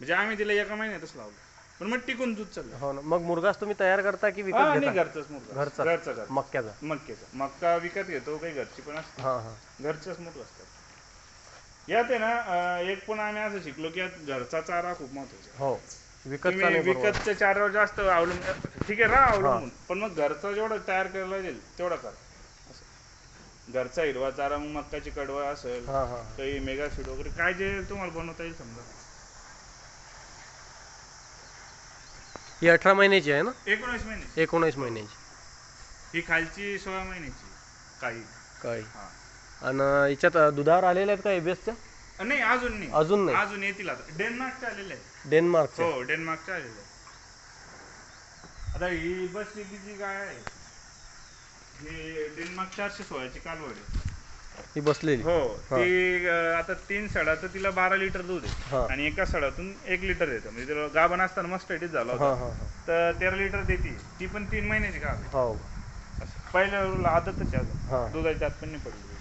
म्हणजे आम्ही तिला एका महिन्यातच लावलं. पण मग टिकून दूध चाललं. हो ना. मग मुरगास तुम्ही तयार करता की हा विकत नाही घेता घरचंच मुर्गा. घरचा? घरचा घरचा. मक्क्याचा मक्याचा. मक्का विकत घेतो काही घरची पण असते. हा हा. घरचंच मूग असतात. यात आहे ना अं, एक पण आम्ही असं शिकलो की यात घरचा चारा खूप महत्त्वाचा हो. विकतचा तुम्ही नाही बरोबर. विकतच्या चाऱ्यावर जास्त अवलंबून ठीक आहे राहा अवलंबून. पण मग घरचा जेवढं तयार करायला येईल तेवढा कर. असं. घरचा हिरवा चारा मग मक्काची कडवा असेल हा हा. काही मेगा फीड वगैरे काय जे तुम्हाला बनवता येईल समजा. ही अठरा महिन्याची आहे ना? एकोणीस महिने एकोणीस महिन्याची. ही खालची सोळा महिन्याची. काही. काय हा. आणि याच्यात दुधावर आलेल्या आहेत का एबीएसच्या नाही अजून नाही. अजून नाही. अजून येतील आता. डेन्मार्कचे आलेले आहे डेन्मार्कच्या. हो डेन्मार्कचे आलेले आहे आता ही बसली किती काय आहे हे डेन्मार्क चारशे सोळाची कालवड आहे. ही बसलेली. हो ती अं, आता तीन सडाचं तिला बारा लिटर दूध हा. आहे आणि एका सडातून एक लिटर येतं म्हणजे तिला गाभण असताना मस्त झाला हा होता. हा हा तर तेरा लिटर देते. ती पण तीन महिन्याची गाभ आहे. हो. असं पहिल्या आदतच आहे हा. अजून दुधाची दात पण नाही पडली.